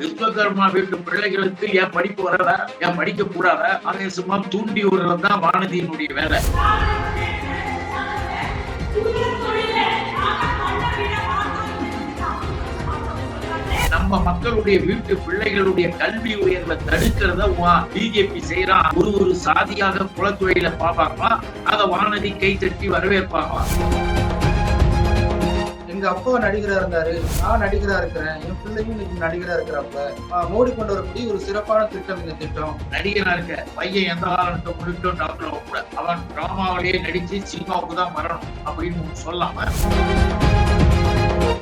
விஸ்வகர்மா வீட்டு பிள்ளைகளுக்கு ஏன் படிப்பு வரல? ஏன் படிக்க கூடாத? அதை சும்மா தூண்டி விடுறது தான் வானதியினுடைய வேலை. நம்ம மக்களுடைய வீட்டு பிள்ளைகளுடைய கல்வி உயர்வை தடுக்கிறத பிஜேபி செய்யறான் ஒரு ஒரு சாதியாக குலத்துறையில பாப்பாங்களா? அதை வானதி கை தட்டி வரவேற்பாங்களா? எங்க அப்பா நடிகரா இருந்தாரு. நான் நடிகரா இருக்கிறேன். என் பிள்ளையும் இன்னைக்கு நடிகரா இருக்கிறாப்ல மோடி கொண்டு வரக்கூடிய ஒரு சிறப்பான திட்டம் இந்த திட்டம். நடிகரா இருக்க. பையன் எந்த காலத்தை முடிக்கணும் டாக்டர் கூட அவன் டிராமாவிலேயே நடிச்சு சினிமாவுக்கு தான் வரணும் அப்படின்னு சொல்லாம.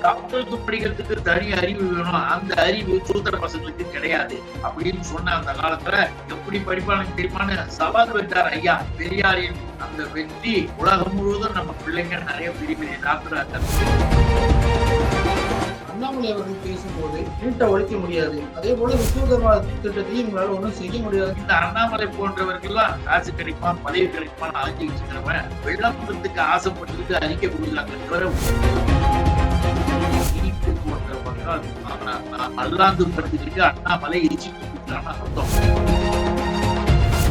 கப்பல் படிக்கிறதுக்கு தனி அறிவு வேணும். அந்த அறிவு சூத்திர பசங்களுக்கு கிடையாது. அப்படின்னு சொன்ன அந்த காலத்துல எப்படி படிப்பானு தெரியுமான்னு சவால் விட்டார் ஐயா. பெரியாரின் அந்த வெற்றி உலகம் முழுவதும் நம்ம பிள்ளைங்க நிறைய பெரிய பெரிய டாக்டர் அண்ணாமலை அவர்கள் பேசும்போது நீட்டை ஒழிக்க முடியாது. அதே போல விஸ்வகர்மா திட்டத்தையும் உங்களால ஒண்ணும் செய்ய முடியாது. இந்த அண்ணாமலை போன்றவர்கள்லாம் காசு கிடைக்குமா பதவி கிடைக்குமான்னு அழைச்சிக்கிட்டு இருக்கிறவன் விளம்பரத்துக்கு ஆசைப்பட்டுக்கிட்டு அறிக்கை கொடுக்குறாங்க தவிர இனிப்பு போன்ற மக்கள் படுத்துக்கிட்டு அண்ணாமலை எரிச்சிட்டு கொடுக்குறான்னு அர்த்தம்.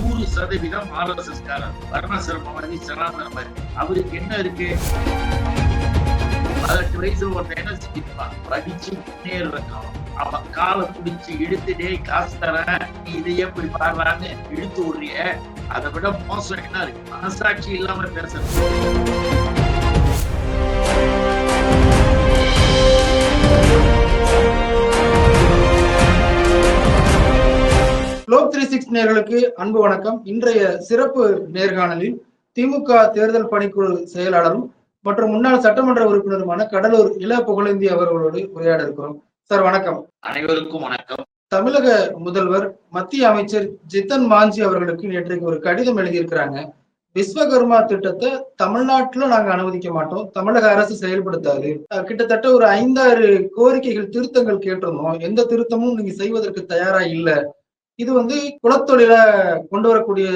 நூறு சதவீதம் ஆர்எஸ்எஸ் காரர் வர்ணசிரமவாதி சனாதனவாதி அவருக்கு என்ன இருக்கு? பதினெட்டு வயசுல ஒருத்தன் என்ன செஞ்சிருப்பான்? படிச்சு முன்னேற காலம். அவன் காலை பிடிச்சு இழுத்துட்டே காசு தரேன். நீ இதையே போய் பாடுறான்னு இழுத்து விடுறிய அதை விட மோசம் என்ன இருக்கு? மனசாட்சி இல்லாம பேசுறது. த்ரீ சிக்ஸ் நேர்களுக்கு அன்பு வணக்கம். இன்றைய சிறப்பு நேர்காணலில் திமுக தேர்தல் பணிக்குழு செயலாளரும் மற்றும் முன்னாள் சட்டமன்ற உறுப்பினருமான கடலூர் இள புகழேந்தி அவர்களோடு உரையாட இருக்கிறோம். சார் வணக்கம். அனைவருக்கும் வணக்கம். தமிழக முதல்வர் மத்திய அமைச்சர் ஜித்தன் மாஞ்சி அவர்களுக்கு நேற்றைக்கு ஒரு கடிதம் எழுதியிருக்கிறாங்க. விஸ்வகர்மா திட்டத்தை தமிழ்நாட்டுல நாங்க அனுமதிக்க மாட்டோம். தமிழக அரசு செயல்படுத்தாது. கிட்டத்தட்ட ஒரு ஐந்தாறு கோரிக்கைகள் திருத்தங்கள் கேட்டிருந்தோம். எந்த திருத்தமும் நீங்க செய்வதற்கு தயாரா இல்ல. இது வந்து குலத்தொழில கொண்டு வரக்கூடிய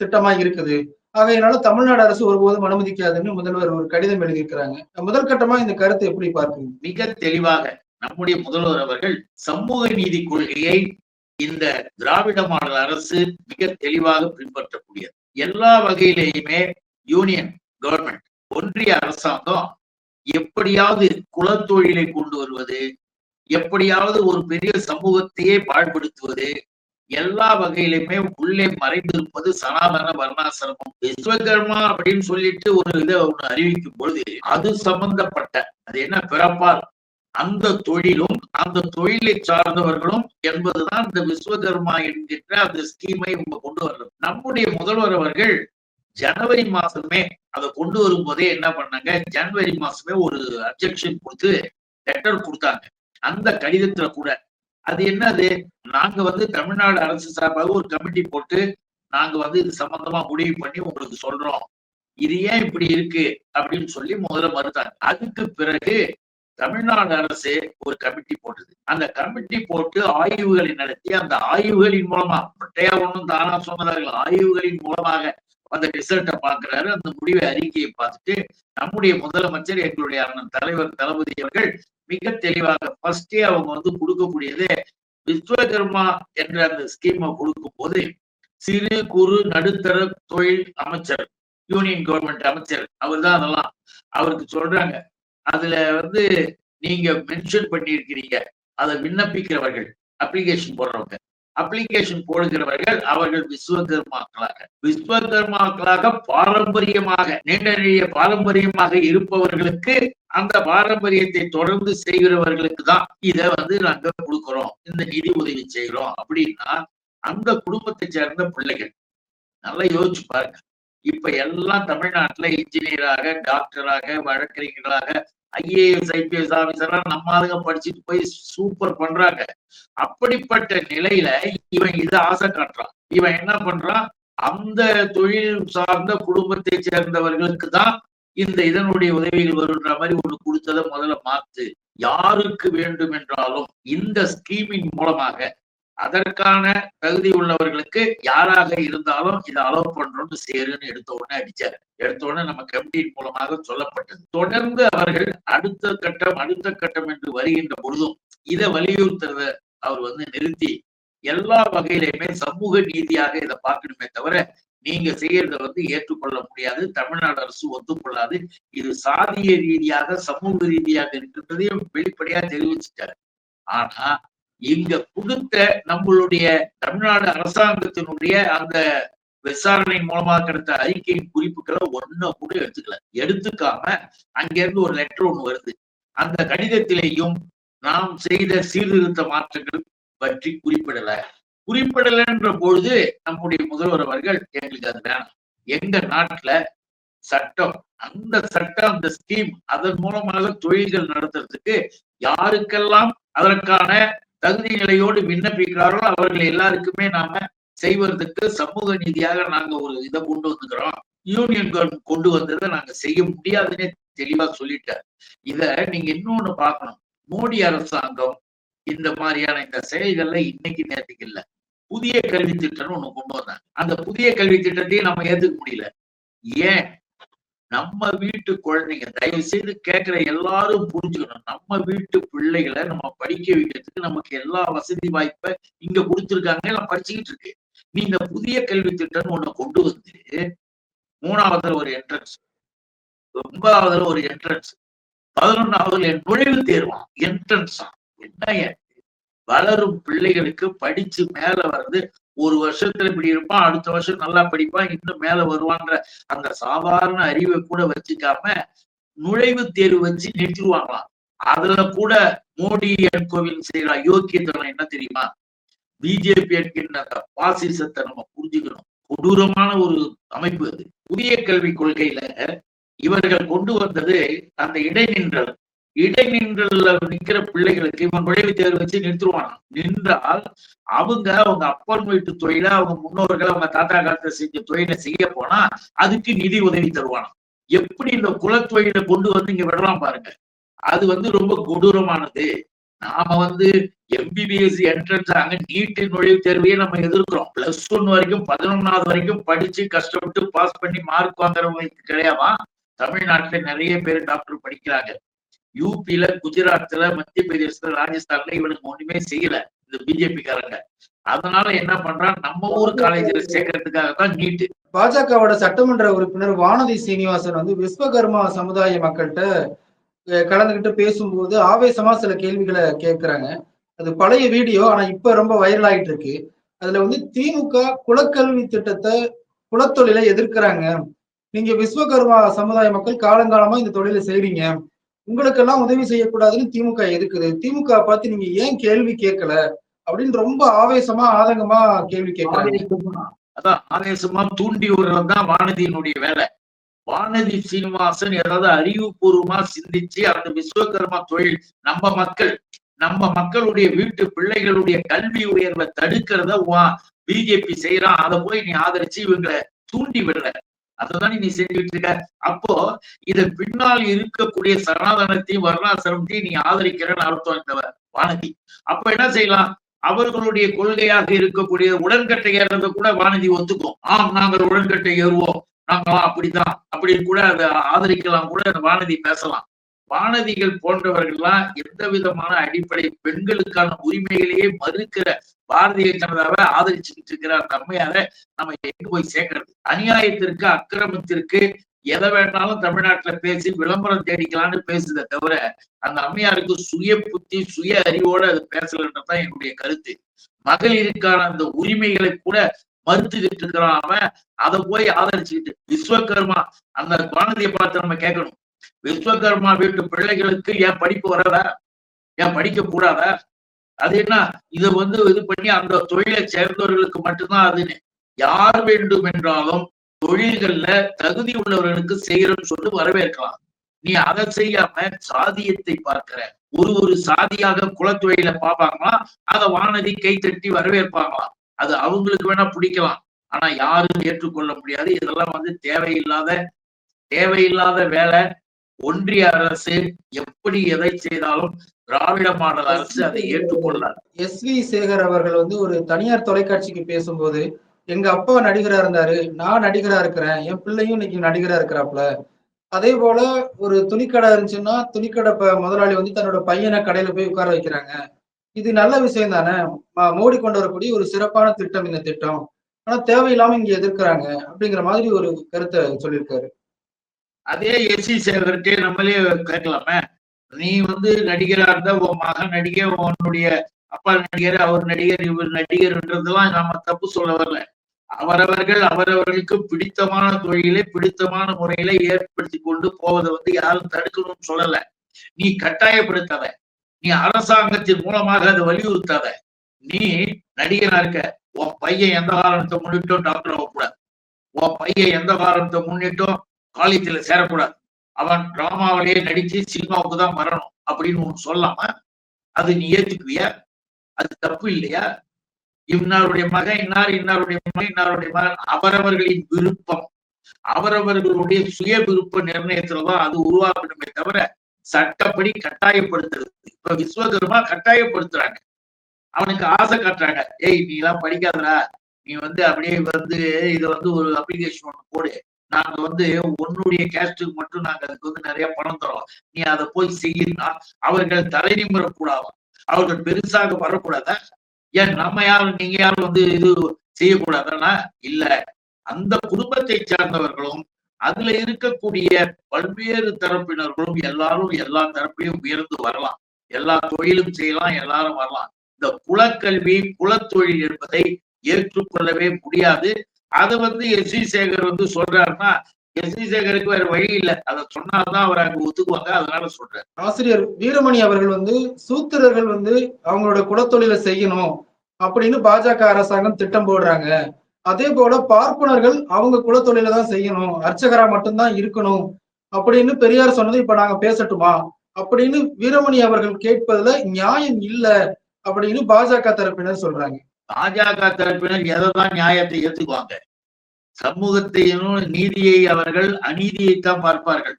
திட்டமா இருக்குது. ஆகையினால தமிழ்நாடு அரசு ஒருபோதும் அனுமதிக்காதுன்னு முதல்வர் ஒரு கடிதம் எழுதியிருக்கிறாங்க. முதல் கட்டமா இந்த கருத்தை எப்படி பார்க்கணும் மிக தெளிவாக நம்முடைய முதல்வர் அவர்கள் சமூக நீதி கொள்கையை இந்த திராவிட மாடல் அரசு மிக தெளிவாக பின்பற்றக்கூடியது. எல்லா வகையிலேயுமே யூனியன் கவர்மெண்ட் ஒன்றிய அரசாங்கம் எப்படியாவது குலத்தொழிலை கொண்டு வருவது எப்படியாவது ஒரு பெரிய சமூகத்தையே பாழ்படுத்துவது எல்லா வகையிலுமே உள்ளே மறைந்திருப்பது சனாதன வர்ணாசிரமம். விஸ்வகர்மா அப்படின்னு சொல்லிட்டு ஒரு இதை ஒண்ணு அறிவிக்கும் பொழுது அது சம்பந்தப்பட்ட அது என்ன பிறப்பால் அந்த தொழிலும் அந்த தொழிலை சார்ந்தவர்களும் என்பதுதான் இந்த விஸ்வகர்மா என்கின்ற அந்த ஸ்கீமை இவங்க கொண்டு வர்றது. நம்முடைய முதல்வர் அவர்கள் ஜனவரி மாசமே அதை கொண்டு வரும்போதே என்ன பண்ணாங்க? ஜனவரி மாசமே ஒரு அப்ஜெக்ஷன் கொடுத்து லெட்டர் கொடுத்தாங்க. அந்த கடிதத்துல கூட அது என்னது? நாங்க வந்து தமிழ்நாடு அரசு சார்பாக ஒரு கமிட்டி போட்டு நாங்க வந்து இது சம்பந்தமா முடிவு பண்ணி உங்களுக்கு சொல்றோம். இது ஏன் இப்படி இருக்கு? அப்படின்னு சொல்லி முதல்ல மறுத்தாங்க. அதுக்கு பிறகு தமிழ்நாடு அரசு ஒரு கமிட்டி போட்டது. அந்த கமிட்டி போட்டு ஆய்வுகளை நடத்தி அந்த ஆய்வுகளின் மூலமா பட்டையா ஒண்ணும் தானா சொன்னதார்கள் ஆய்வுகளின் மூலமாக அந்த ரிசல்ட்டை பாக்குறாரு அந்த முடிவை அறிக்கையை பார்த்துட்டு நம்முடைய முதலமைச்சர் எங்களுடைய அண்ணன் தலைவர் தளபதி அவர்கள் மிக தெளிவாக ஃபர்ஸ்டே அவங்க வந்து கொடுக்கக்கூடியது விஸ்வகர்மா என்ற அந்த ஸ்கீமை கொடுக்கும் போது சிறு குறு நடுத்தர தொழில் அமைச்சர் யூனியன் கவர்மெண்ட் அமைச்சர் அவர் தான் அதெல்லாம் அவருக்கு சொல்றாங்க. அதுல வந்து நீங்க மென்ஷன் பண்ணியிருக்கிறீங்க. அதை விண்ணப்பிக்கிறவர்கள் அப்ளிகேஷன் போடுறவங்க. அப்ளிகேஷன் போடுகிறவர்கள் அவர்கள் விஸ்வகர்மாக்களாக. விஸ்வகர்மாக்களாக பாரம்பரியமாக நீண்ட நெடிய பாரம்பரியமாக இருப்பவர்களுக்கு அந்த பாரம்பரியத்தை தொடர்ந்து செய்கிறவர்களுக்கு தான் இதை வந்து நாங்க கொடுக்கிறோம். இந்த நிதி உதவி செய்கிறோம். அப்படின்னா அந்த குடும்பத்தை சேர்ந்த பிள்ளைகள். நல்லா யோசிச்சு பாருங்க. இப்ப எல்லாம் தமிழ்நாட்டுல இன்ஜினியராக டாக்டராக வழக்கறிஞர்களாக ஐஏஎஸ் ஐபிஎஸ் ஆபீசரா நம்ம ஆளுங்க படிச்சுட்டு போய் சூப்பர் பண்றாங்க. அப்படிப்பட்ட நிலையில இவன் இதை ஆசை காட்டுறான். இவன் என்ன பண்றான்? அந்த தொழில் சார்ந்த குடும்பத்தை சேர்ந்தவர்களுக்கு தான் இந்த இதனுடைய உதவிகள் வருன்ற மாதிரி ஒண்ணு கொடுத்ததை முதல்ல மாத்து. யாருக்கு வேண்டும் என்றாலும் இந்த ஸ்கீமின் மூலமாக அதற்கான தகுதி உள்ளவர்களுக்கு யாராக இருந்தாலும் இதை அலோவ் பண்றோம்னு சேருன்னு எடுத்த உடனே அடிச்சார். எடுத்த உடனே நம்ம கமிட்டியின் மூலமாக சொல்லப்பட்டது. தொடர்ந்து அவர்கள் அடுத்த கட்டம் அடுத்த கட்டம் என்று வருகின்ற பொழுதும் இதை வலியுறுத்துறத அவர் வந்து நிறுத்தி எல்லா வகையிலுமே சமூக நீதியாக இதை பார்க்கணுமே தவிர நீங்க செய்யறத வந்து ஏற்றுக்கொள்ள முடியாது தமிழ்நாடு அரசு ஒத்துக்கொள்ளாது. இது சாதிய ரீதியாக சமூக ரீதியாக இருக்கின்றதையும் வெளிப்படையா தெரிவிச்சுட்டாரு. ஆனா இங்க கொடுத்த நம்மளுடைய தமிழ்நாடு அரசாங்கத்தினுடைய அந்த விசாரணை மூலமா கிடைத்த அறிக்கையின் குறிப்புகளை ஒன்ன கூட எடுத்துக்கல. எடுத்துக்காம அங்க இருந்து ஒரு லெட்டர் ஒண்ணு வருது. அந்த கடிதத்திலேயும் நாம் செய்த சீர்திருத்த மாற்றங்கள் பற்றி குறிப்பிடல. குறிப்பிடலன்ற பொழுது நம்முடைய முதல்வர் அவர்கள் எங்களுக்கு அது வேணும். எங்க நாட்டுல சட்டம் அந்த சட்டம் அந்த ஸ்கீம் அதன் மூலமாக தொழில்கள் நடத்துறதுக்கு யாருக்கெல்லாம் அதற்கான தகுதி நிலையோடு விண்ணப்பிக்கிறாரோ அவர்கள் எல்லாருக்குமே நாம செய்வதற்கு சமூக நீதியாக நாங்க ஒரு இதை கொண்டு வந்துக்கிறோம். யூனியன் கவர்மெண்ட் கொண்டு வந்ததை நாங்க செய்ய முடியாதுன்னே தெளிவா சொல்லிட்டார். இத நீங்க இன்னொன்னு பார்க்கணும். மோடி அரசாங்கம் இந்த மாதிரியான இந்த செயல்கள்ல இன்னைக்கு நேற்றுக்கு இல்ல. புதிய கல்வி திட்டம்னு ஒண்ணு கொண்டு வந்தாங்க. அந்த புதிய கல்வி திட்டத்தையும் நம்ம ஏத்துக்க முடியல. ஏன்? நம்ம வீட்டு குழந்தைங்க தயவு செய்து கேட்கிற எல்லாரும் புரிஞ்சுக்கணும். நம்ம வீட்டு பிள்ளைகளை நம்ம படிக்க வைக்கிறதுக்கு நமக்கு எல்லா வசதி வாய்ப்பை இங்க கொடுத்துருக்காங்க எல்லாம் படிச்சுக்கிட்டு இருக்கு. நீ இந்த புதிய கல்வி திட்டம்னு ஒண்ணு கொண்டு வந்து மூணாவதுல ஒரு என்ட்ரன்ஸ் ஒன்பதாவதுல ஒரு என்ட்ரன்ஸ் பதினொன்னாவதுல நுழைவு தேர்வான் என்ட்ரன்ஸ் என்ன வளரும் பிள்ளைகளுக்கு படிச்சு மேல வர்றது ஒரு வருஷத்துல இப்படி இருப்பான் அடுத்த வருஷம் நல்லா படிப்பான் இன்னும் மேல வருவான்ற அந்த சாதாரண அறிவை கூட வச்சுக்காம நுழைவுத் தேர்வு வச்சு நிறுத்திடுவாங்களாம். அதுல கூட மோடி என் கோவில் செய்யற அயோக்கியத்தனம் என்ன தெரியுமா? பிஜேபி என்கின்ற அந்த பாசிசத்தை நம்ம புரிஞ்சுக்கணும். கொடூரமான ஒரு அமைப்பு அது. புதிய கல்விக் கொள்கையில இவர்கள் கொண்டு வந்தது அந்த இடைநின்றல். இடைநின்றல்ல நிக்கிற பிள்ளைகளுக்கு இவன் நுழைவுத் தேர்வு வச்சு நிறுத்துருவான். நின்றால் அவங்க அவங்க அப்பன் வீட்டு தொழிலை அவங்க முன்னோர்கள் அவங்க தாத்தா காலத்தை செஞ்ச தொழிலை செய்ய போனா அதுக்கு நிதி உதவி தருவான் எப்படி இந்த குலத்தொழிலை கொண்டு வந்து இங்க விடலாம் பாருங்க. அது வந்து ரொம்ப கொடூரமானது. நாம வந்து எம்பிபிஎஸ் என்ட்ரன்ஸ் ஆக நீட்டு நுழைவுத் தேர்வையே நம்ம எதிர்க்கிறோம். பிளஸ் ஒன் வரைக்கும் பதினொன்னாவது வரைக்கும் படிச்சு கஷ்டப்பட்டு பாஸ் பண்ணி மார்க் வாங்குறவங்களுக்கு கிடையாவா தமிழ்நாட்டுல நிறைய பேர் டாக்டர் படிக்கிறாங்க. யூபியில குஜராத்ல மத்திய பிரதேசத்துல ராஜஸ்தான்ல இவனுக்கு ஒண்ணுமே செய்யல இந்த பிஜேபி காரங்க அதனால என்ன பண்றான்? நம்ம ஊர் காலேஜ்ல சேர்க்கறதுக்காக தான் நீட்டு பாஜகவோட சட்டமன்ற உறுப்பினர் வானதி சீனிவாசன் வந்து விஸ்வகர்மா சமுதாய மக்கள்கிட்ட கலந்துகிட்டு பேசும்போது ஆவேசமா சில கேள்விகளை கேட்கிறாங்க அது பழைய வீடியோ ஆனா இப்ப ரொம்ப வைரல் ஆயிட்டு இருக்கு. அதுல வந்து திமுக குலக்கல்வி திட்டத்தை குலத்தொழிலை எதிர்க்கிறாங்க. நீங்க விஸ்வகர்மா சமுதாய மக்கள் காலங்காலமா இந்த தொழிலை செய்றீங்க. உங்களுக்கெல்லாம் உதவி செய்யக்கூடாதுன்னு திமுக இருக்குது திமுக பார்த்து நீங்க ஏன் கேள்வி கேட்கல? அப்படின்னு ரொம்ப ஆவேசமா ஆதங்கமா கேள்வி கேட்கறாங்க. அதான் ஆவேசமா தூண்டி விடுறது தான் வானதியினுடைய வேலை. வானதி சீனிவாசன் ஏதாவது அறிவுபூர்வமா சிந்திச்சு அந்த விஸ்வகர்மா தொழில் நம்ம மக்கள் நம்ம மக்களுடைய வீட்டு பிள்ளைகளுடைய கல்வி உயர்வை தடுக்கிறத பிஜேபி செய்யறான். அதை போய் நீ ஆதரிச்சு இவங்களை தூண்டி விடுற. அதுதான் நீ செஞ்சுட்டு இருக்க. அப்போ இதன் பின்னால் இருக்கக்கூடிய சனாதனத்தையும் வர்ணாசிரமத்தையும் நீ ஆதரிக்கிறன்னு அர்த்தம் இந்த வானதி. அப்ப என்ன செய்யலாம்? அவர்களுடைய கொள்கையாக இருக்கக்கூடிய உடன்கட்டை ஏறதை கூட வானதி ஒத்துக்கும். ஆம் நாங்கள் உடன்கட்டை ஏறுவோம். நாங்களாம் அப்படிதான் அப்படின்னு கூட அதை ஆதரிக்கலாம் கூட அந்த வானதி பேசலாம். வானதிகள் போன்றவர்கள்லாம் எந்த விதமான அடிப்படை பெண்களுக்கான உரிமைகளையே மறுக்கிற பாரதிய ஜனதாவை ஆதரிச்சுக்கிட்டு இருக்கிற அந்த அம்மையார நம்ம எங்க போய் சேர்க்கறது? அநியாயத்திற்கு அக்கிரமத்திற்கு எதை வேணாலும் தமிழ்நாட்டுல பேசி விளம்பரம் தேடிக்கலாம்னு பேசுதே தவிர அந்த அம்மையாருக்கு சுய புத்தி சுய அறிவோட அது பேசலன்றதான் என்னுடைய கருத்து. மகளிருக்கான அந்த உரிமைகளை கூட மறுத்துக்கிட்டு இருக்கிறான் அவன். அதை போய் ஆதரிச்சுக்கிட்டு விஸ்வகர்மா அந்த குழந்தைய பார்த்து நம்ம கேட்கணும். விஸ்வகர்மா வீட்டு பிள்ளைகளுக்கு ஏன் படிப்பு வராதா? ஏன் படிக்க கூடாதா? அது என்ன? இதை வந்து இது பண்ணி அந்த தொழிலை சேர்ந்தவர்களுக்கு மட்டும்தான் அதுன்னு யார் வேண்டும் என்றாலும் தொழில்கள்ல தகுதி உள்ளவர்களுக்கு செய்யறன்னு சொல்லிட்டு வரவேற்கலாம். நீ அதை செய்யாம சாதியத்தை பார்க்கிற. ஒரு ஒரு சாதியாக குலத்தொழில பார்ப்பாங்களாம் அதை வானதி கை தட்டி வரவேற்பாங்களாம் அது அவங்களுக்கு வேணா பிடிக்கலாம். ஆனா யாரும் ஏற்றுக்கொள்ள முடியாது. இதெல்லாம் வந்து தேவையில்லாத தேவையில்லாத வேலை. ஒன்றிய அரசு எப்படி எதை செய்தாலும் திராவிட மாடல் அரசு அதை ஏற்றுக்கொள்ளாது. எஸ் வி சேகர் அவர்கள் வந்து ஒரு தனியார் தொலைக்காட்சிக்கு பேசும்போது எங்க அப்பா நடிகரா இருந்தாரு நான் நடிகரா இருக்கிறேன் என் பிள்ளையும் இன்னைக்கு நடிகரா இருக்கிறாப்ல அதே போல ஒரு துணிக்கடை இருந்துச்சுன்னா துணிக்கடை முதலாளி வந்து தன்னோட பையனை கடையில போய் உட்கார வைக்கிறாங்க. இது நல்ல விஷயம் தானே. மோடி கொண்டு வரக்கூடிய ஒரு சிறப்பான திட்டம் இந்த திட்டம். ஆனா தேவையில்லாம இங்க எதிர்க்கிறாங்க அப்படிங்கிற மாதிரி ஒரு கருத்தை சொல்லியிருக்காரு. அதே எஸ் சி சேகர்கிட்டே நம்மளே கேட்கலாமே. நீ வந்து நடிகரா இருந்தா உன் மகன் நடிகர் உன்னுடைய அப்பா நடிகர் அவர் நடிகர் இவர் நடிகர்ன்றதெல்லாம் நாம தப்பு சொல்ல வரல. அவரவர்கள் அவரவர்களுக்கு பிடித்தமான தொழிலை பிடித்தமான முறையில ஏற்படுத்தி கொண்டு போவதை வந்து யாரும் தடுக்கணும்னு சொல்லல. நீ கட்டாயப்படுத்தாத. நீ அரசாங்கத்தின் மூலமாக அதை வலியுறுத்தாத. நீ நடிகனா இருக்க. உன் பையன் எந்த காரணத்தை முன்னிட்டும் டாக்டர் ஆகக்கூடாது. உன் பையன் எந்த காரணத்தை முன்னிட்டும் காலேஜ்ல சேரக்கூடாது. அவன் டிராமாவிலேயே நடிச்சு சினிமாவுக்கு தான் வரணும் அப்படின்னு ஒண்ணு சொல்லாம அது நீ ஏத்துக்குவியா? அது தப்பு இல்லையா? இன்னாருடைய மகன் இன்னார் இன்னாருடைய மகன் இன்னாருடைய மகன். அவரவர்களின் விருப்பம். அவரவர்களுடைய சுய விருப்ப நிர்ணயத்துலதான் அது உருவாக்கணுமே தவிர சட்டப்படி கட்டாயப்படுத்துறது. இப்ப விஸ்வகர்மா கட்டாயப்படுத்துறாங்க. அவனுக்கு ஆசை காட்டுறாங்க. ஏய் நீ எல்லாம் படிக்காதடா. நீ வந்து அப்படியே வந்து இதை வந்து ஒரு அப்ளிகேஷன் ஒண்ணு போடு. நாங்க வந்து உன்னுடைய கேஸ்டுக்கு மட்டும் நாங்க அதுக்கு வந்து நிறைய பணம் தரோம். நீ அதை போய் செய்யினா அவர்கள் தலை நிமிரக்கூடாது. அவர்கள் பெருசாக வரக்கூடாதா? ஏன் நம்ம யாரும் நீங்க யாரும் வந்து இது செய்யக்கூடாதுன்னா இல்ல. அந்த குடும்பத்தை சார்ந்தவர்களும் அதுல இருக்கக்கூடிய பல்வேறு தரப்பினர்களும் எல்லாரும் எல்லா தரப்பிலையும் உயர்ந்து வரலாம். எல்லா தொழிலும் செய்யலாம் எல்லாரும் வரலாம். இந்த குலக்கல்வி குலத்தொழில் என்பதை ஏற்றுக்கொள்ளவே முடியாது. அதை வந்து எஸ் வி சேகர் வந்து சொல்றாருன்னா எஸ் வி சேகருக்கு வேற வழி இல்லை. அதை சொன்னால்தான் அவர் அங்க ஒத்துக்குவாங்க. அதனால சொல்றாரு ஆசிரியர் வீரமணி அவர்கள் வந்து சூத்திரர்கள் வந்து அவங்களோட குலத்தொழிலை செய்யணும் அப்படின்னு பாஜக அரசாங்கம் திட்டம் போடுறாங்க. அதே போல பார்ப்பனர்கள் அவங்க குலத்தொழில தான் செய்யணும். அர்ச்சகரா மட்டும்தான் இருக்கணும் அப்படின்னு பெரியார் சொன்னது இப்ப நாங்க பேசட்டுமா? அப்படின்னு வீரமணி அவர்கள் கேட்பதுல நியாயம் இல்லை அப்படின்னு பாஜக தரப்பினர் சொல்றாங்க. பாஜக தரப்பினர் எதைதான் நியாயத்தை ஏத்துக்குவாங்க சமூகத்தையும் நீதியை அவர்கள் அநீதியைத்தான் பார்ப்பார்கள்.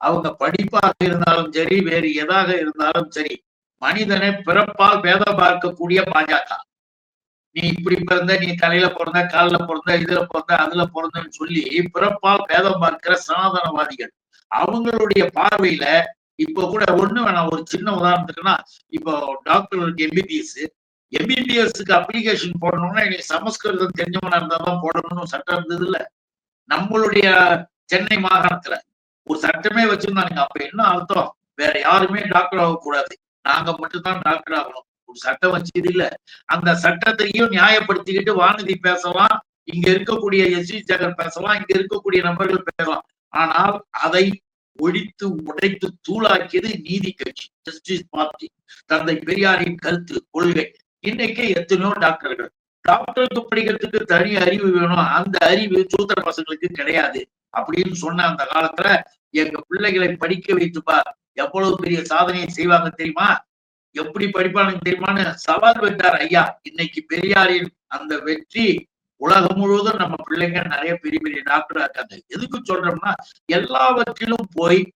அவங்க படிப்பாக இருந்தாலும் சரி வேறு எதாக இருந்தாலும் சரி மனிதனை பிறப்பால் வேதம் பார்க்கக்கூடிய பாஜக. நீ இப்படி பிறந்த நீ தலையில பிறந்த கால்ல பிறந்த இதுல பிறந்த அதுல பிறந்தன்னு சொல்லி பிறப்பால் வேதம் பார்க்கிற சனாதனவாதிகள். அவங்களுடைய பார்வையில இப்ப கூட ஒண்ணு வேணாம் ஒரு சின்ன உதாரணத்துக்குன்னா இப்போ டாக்டர் எம்பிபிஎஸ் எம்பிபிஎஸ்க்கு அப்ளிகேஷன் போடணும்னா எனக்கு சமஸ்கிருதம் தெரிஞ்சவனா இருந்தா தான் போடணும்னு சட்டம் இருந்தது இல்ல நம்மளுடைய சென்னை மாகாணத்துல ஒரு சட்டமே வச்சிருந்தாங்க அப்ப என்ன அர்த்தம்? வேற யாருமே டாக்டர் ஆகக்கூடாது. நாங்க மட்டும்தான் டாக்டர் ஆகணும். ஒரு சட்டம் வச்சது இல்ல அந்த சட்டத்தையும் நியாயப்படுத்திக்கிட்டு வானதி பேசலாம். இங்க இருக்கக்கூடிய எஸ் வி ஜகர் பேசலாம். இங்க இருக்கக்கூடிய நபர்கள் பேசலாம். ஆனால் அதை ஒழித்து உடைத்து தூளாக்கியது நீதி கட்சி ஜஸ்டிஸ் பார்ட்டி தந்தை பெரியாரின் கருத்து கொள்கை. இன்னைக்கு எத்தனையோ டாக்டர்கள். டாக்டருக்கு படிக்கிறதுக்கு தனி அறிவு வேணும். அந்த அறிவு சூத்திர பசங்களுக்கு கிடையாது. அப்படின்னு சொன்ன அந்த காலத்துல எங்க பிள்ளைகளை படிக்க வைத்துப்பா. எவ்வளவு பெரிய சாதனையை செய்வாங்க தெரியுமா? எப்படி படிப்பானுங்க தெரியுமான்னு சவால் விட்டார் ஐயா. இன்னைக்கு பெரியாரின் அந்த வெற்றி உலகம் முழுவதும் நம்ம பிள்ளைங்க நிறைய பெரிய பெரிய டாக்டரா இருக்காங்க. எதுக்கு சொல்றோம்னா எல்லாவற்றிலும் போய்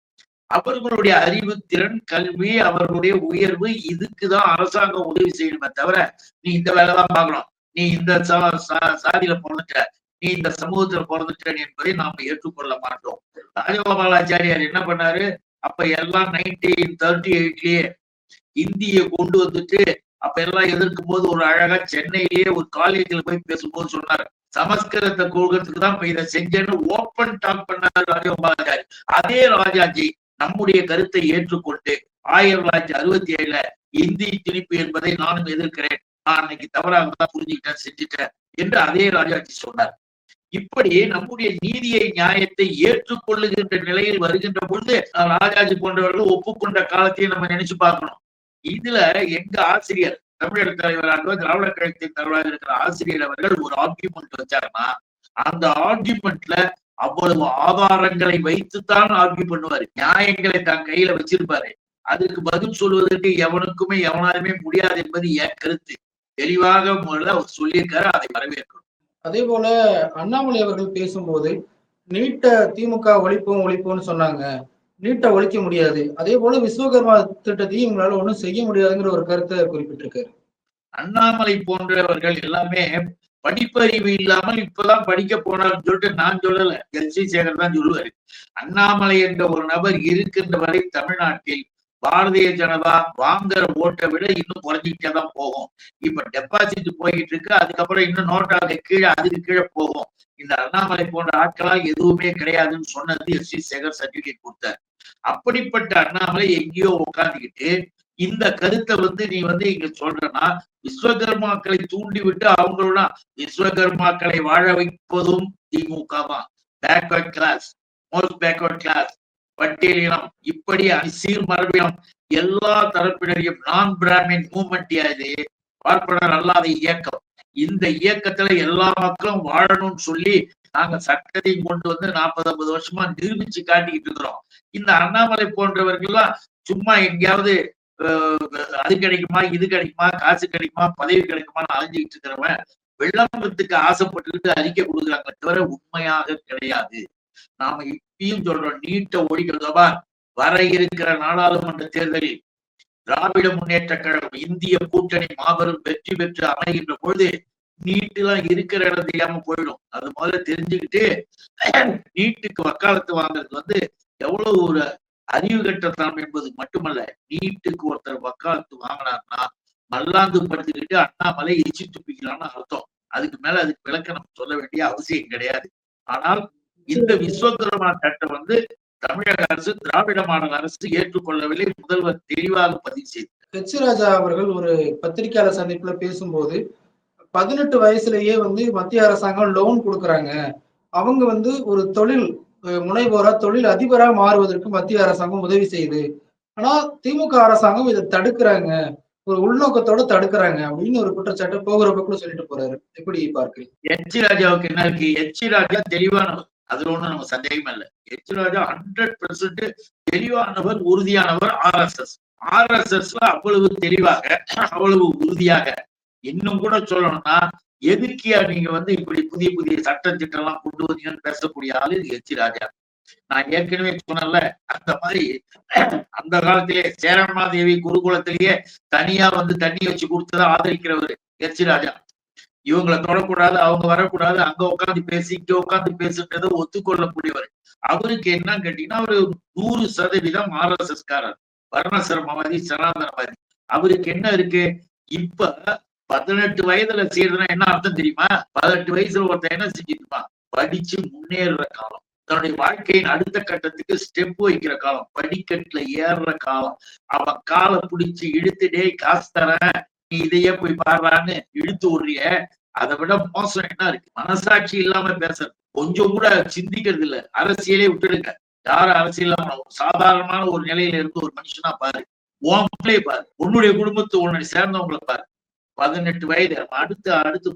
அவர்களுடைய அறிவு திறன் கல்வி அவர்களுடைய உயர்வு இதுக்குதான் அரசாங்கம் உதவி செய்யணுமே தவிர நீ இந்த வேலைதான் பார்க்கணும். நீ இந்த சா- சா- சாதியில பிறந்துட்ட நீ இந்த சமூகத்துல பிறந்துட்ட என்பதை நாம ஏற்றுக்கொள்ள மாட்டோம். ராஜகோபாலாச்சாரியார் என்ன பண்ணாரு? அப்ப எல்லாம் நைன்டீன் தேர்ட்டி எயிட்லயே இந்திய கொண்டு வந்துட்டு அப்ப எல்லாம் எதிர்க்கும் போது ஒரு அழகா சென்னையிலேயே ஒரு காலேஜ்ல போய் பேசும்போது சொன்னார். சமஸ்கிருதத்தை கொடுக்கறதுக்கு தான் இப்ப இதை செஞ்சேன்னு ஓப்பன் டாக் பண்ணாரு ராஜகோபாலாச்சாரி அதே ராஜாஜி நம்முடைய கருத்தை ஏற்றுக்கொண்டு ஆயிரத்தி தொள்ளாயிரத்தி அறுபத்தி ஏழுல இந்தி திணிப்பு என்பதை நானும் எதிர்க்கிறேன். நான் அன்னைக்கு தவறாக தான் புரிஞ்சுக்கிட்டேன் செஞ்சுட்டேன் என்று அதே ராஜாஜி சொன்னார். இப்படி நம்முடைய நீதியை நியாயத்தை ஏற்றுக்கொள்ளுகின்ற நிலையில் வருகின்ற பொழுது ராஜாஜி போன்றவர்கள் ஒப்புக்கொண்ட காலத்தையும் நம்ம நினைச்சு பார்க்கணும். இதுல எங்க ஆசிரியர் தமிழர் தலைவராக திராவிட கழகத்தின் தலைவராக இருக்கிற ஆசிரியர் அவர்கள் ஒரு ஆர்கியூமெண்ட் வச்சாருன்னா அந்த ஆர்கியூமெண்ட்ல அவ்வளவு ஆதாரங்களை வைத்துத்தான் ஆர்கியூ பண்ணுவாரு. நியாயங்களை தன் கையில வச்சிருப்பாரு. அதுக்கு பதில் சொல்வதற்கு எவனுக்குமே எவனாலுமே முடியாது என்பது என் கருத்து. தெளிவாக முதல்ல அவர் சொல்லியிருக்காரு அதை வரவேற்கிறோம். அதே போல அண்ணாமலை அவர்கள் பேசும்போது நீட்ட திமுக ஒழிப்போம் ஒழிப்போம்னு சொன்னாங்க. நீட்டை ஒழிக்க முடியாது. அதே போல விஸ்வகர்மா திட்டத்தையும் இவங்களால ஒண்ணும் செய்ய முடியாதுங்கிற ஒரு கருத்தை குறிப்பிட்டிருக்காரு. அண்ணாமலை போன்றவர்கள் எல்லாமே படிப்பறிவு இல்லாமல் இப்பதான் படிக்க போனார்னு சொல்லிட்டு நான் சொல்லல. எல்சி சேகர் தான் சொல்லுவாரு. அண்ணாமலை என்ற ஒரு நபர் இருக்கின்ற வரை தமிழ்நாட்டில் பாரதிய ஜனதா வாங்குற ஓட்டை விட இன்னும் குறைஞ்சிக்கிட்டே தான் போகும். இப்ப டெபாசிட் போய்கிட்டு இருக்கு. அதுக்கப்புறம் இன்னும் நோட்டாக கீழே அதுக்கு கீழே போகும். இந்த அண்ணாமலை போன்ற ஆட்களால் எதுவுமே கிடையாதுன்னு சொன்னது எஸ் சி. சேகர் சர்டிபிகேட் கொடுத்தார். அப்படிப்பட்ட அண்ணாமலை எங்கேயோ உட்காந்துக்கிட்டு இந்த கருத்தை வந்து நீ வந்து இங்க சொல்றனா விஸ்வகர்மாக்களை தூண்டி விட்டு அவங்களோட விஸ்வகர்மாக்களை வாழ வைப்பதும் திமுக தான் backward class most backward class பட்டியலினம் இப்படி சீர் மரபினம் எல்லா தரப்பினரையும் நான் பிராமின் மூமெண்ட் இது பார்ப்பனர் அல்லாத இயக்கம். இந்த இயக்கத்துல எல்லா மக்களும் வாழணும்னு சொல்லி நாங்க சட்டத்தையும் கொண்டு வந்து நாற்பது ஐம்பது வருஷமா நிரூபிச்சு காட்டிக்கிட்டு இருக்கிறோம். இந்த அண்ணாமலை போன்றவர்கள்லாம் சும்மா எங்கேயாவது அது கிடைக்குமா இது கிடைக்குமா காசு கிடைக்குமா பதவி கிடைக்குமான்னு அலைஞ்சுக்கிட்டு இருக்கிறவன் விளம்பரத்துக்கு ஆசைப்பட்டுக்கிட்டு அறிக்கை கொடுக்குறாங்க தவிர உண்மையாக கிடையாது. நாம இப்பயும் சொல்றோம் நீட்ட ஒழிக்கிறதவா வர இருக்கிற நாடாளுமன்ற தேர்தலில் திராவிட முன்னேற்ற கழகம் இந்திய கூட்டணி மாபெரும் வெற்றி பெற்று அமைகின்ற பொழுது நீட்டுலாம் இருக்கிற இடம் தெரியாம போயிடும். அது முதல்ல தெரிஞ்சுக்கிட்டு நீட்டுக்கு வக்காலத்து வாங்குறது வந்து எவ்வளவு ஒரு அறிவு கட்டத்தனம் என்பது மட்டுமல்ல நீட்டுக்கு ஒருத்தர் வக்காலத்து வாங்கினார்னா மல்லாந்து படுத்துக்கிட்டு அண்ணாமலை எச்சி துப்பிக்கலாம்னு அர்த்தம். அதுக்கு மேல அதுக்கு விளக்கணம் சொல்ல வேண்டிய அவசியம் கிடையாது. ஆனால் இந்த விஸ்வகர்மா சட்டம் வந்து தமிழக அரசு திராவிட மாடல் அரசு ஏற்றுக்கொள்ளவில்லை. முதல்வர் தெளிவாக பதிவு செய்தார். ஹெச் ராஜா அவர்கள் ஒரு பத்திரிகையாளர் சந்திப்புல பேசும்போது பதினெட்டு வயசுலயே வந்து மத்திய அரசாங்கம் லோன் கொடுக்குறாங்க. அவங்க வந்து ஒரு தொழில் முனைவோரா தொழில் அதிபரா மாறுவதற்கு மத்திய அரசாங்கம் உதவி செய்யுது. ஆனா திமுக அரசாங்கம் இதை தடுக்கிறாங்க. ஒரு உள்நோக்கத்தோட தடுக்கிறாங்க அப்படின்னு ஒரு குற்றச்சாட்டு போகிற பக்கம் சொல்லிட்டு போறாரு. எப்படி பார்க்கிறீங்க? எச் ராஜாவுக்கு என்ன இருக்கு? எச் ராஜா தெளிவானவர் அதுல ஒண்ணும் நம்ம சந்தேகம் இல்லை. எச் ராஜா ஹண்ட்ரட் பெர்சன்ட் தெளிவானவர் உறுதியானவர் R S S. R S எஸ்ல அவ்வளவு தெளிவாக அவ்வளவு உறுதியாக இன்னும் கூட சொல்லணும்னா எதுக்கியா நீங்க வந்து இப்படி புதிய புதிய சட்ட திட்டம் எல்லாம் கொண்டு வந்தீங்கன்னு பேசக்கூடிய ஆளு எச் ராஜா. நான் ஏற்கனவே சொன்னல அந்த மாதிரி அந்த காலத்திலே சேரமாதேவி குருகுலத்திலேயே தனியா வந்து தண்ணி வச்சு கொடுத்துதான் ஆதரிக்கிறவர் எச்சி ராஜா. இவங்களை தொடக்கூடாது அவங்க வரக்கூடாது அங்க உட்காந்து பேசி இங்க உட்காந்து பேசுன்றதை ஒத்துக்கொள்ளக்கூடியவர். அவருக்கு என்னன்னு கேட்டீங்கன்னா ஒரு நூறு சதவீதம் ஆர் எஸ் எஸ் காரர் வர்ணசிரமவாதி சனாதனவாதி. அவருக்கு என்ன இருக்கு? இப்ப பதினெட்டு வயதுல செய்யறதுன்னா என்ன அர்த்தம் தெரியுமா? பதினெட்டு வயசுல ஒருத்தன் என்ன செஞ்சிருப்பான் படிச்சு முன்னேறுற காலம். தன்னுடைய வாழ்க்கையின் அடுத்த கட்டத்துக்கு ஸ்டெப் வைக்கிற காலம். படிக்கட்டுல ஏறுற காலம். அவன் காலை பிடிச்சு இழுத்துடே காசு தரேன். நீ இதையே போய் பாடுறான்னு இழுத்து விடுறிய அதை விட மோசம் என்ன இருக்கு? மனசாட்சி இல்லாம பேசுறது. கொஞ்சம் கூட சிந்திக்கிறது இல்ல. அரசியலே விட்டுடுங்க. யாரும் அரசியல் சாதாரணமான ஒரு நிலையில இருந்து ஒரு மனுஷனா பாரு. உன் பிள்ளைய பாரு. உன்னுடைய குடும்பத்தை உன்னை சேர்ந்தவங்களை பாரு. பதினெட்டு வயது. அடுத்து அடுத்து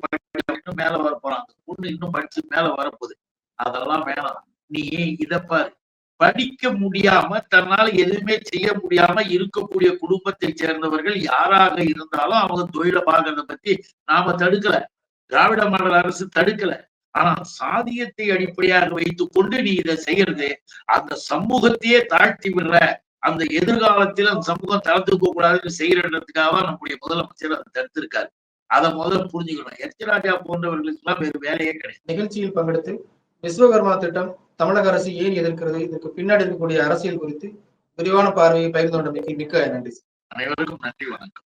இன்னும் மேல வர போறாங்க பொண்ணு இன்னும் படிச்சு மேல வரப்போகுது. அதெல்லாம் வேணாம். நீ இத பாரு. படிக்க முடியாம தன்னால எதுவுமே செய்ய முடியாம இருக்கக்கூடிய குடும்பத்தை சேர்ந்தவர்கள் யாராக இருந்தாலும் அவங்க தொழிலை பார்க்கறத பத்தி நாம தடுக்கல. திராவிட மாடல் அரசு தடுக்கல. ஆனா சாதியத்தை அடிப்படையாக வைத்துக் கொண்டு நீ இதை செய்யறது அந்த சமூகத்தையே தாழ்த்தி விடுற அந்த எதிர்காலத்தில் அந்த சமூகம் தளர்த்துக்க கூடாதுன்னு செய்யறதுக்காக நம்முடைய முதலமைச்சர் அதை தடுத்திருக்காரு. அதை முதல்ல புரிஞ்சுக்கணும். எச் ராஜா போன்றவர்களுக்கு எல்லாம் வேறு வேலையே கிடையாது. நிகழ்ச்சியில் பங்கெடுத்து விஸ்வகர்மா திட்டம் தமிழக அரசு ஏன் எதிர்க்கிறது? இதற்கு பின்னாடி இருக்கக்கூடிய அரசியல் குறித்து விரிவான பார்வையை பகிர்ந்து கொண்டமைக்கு மிக்க நன்றி அனைவருக்கும் நன்றி வணக்கம்.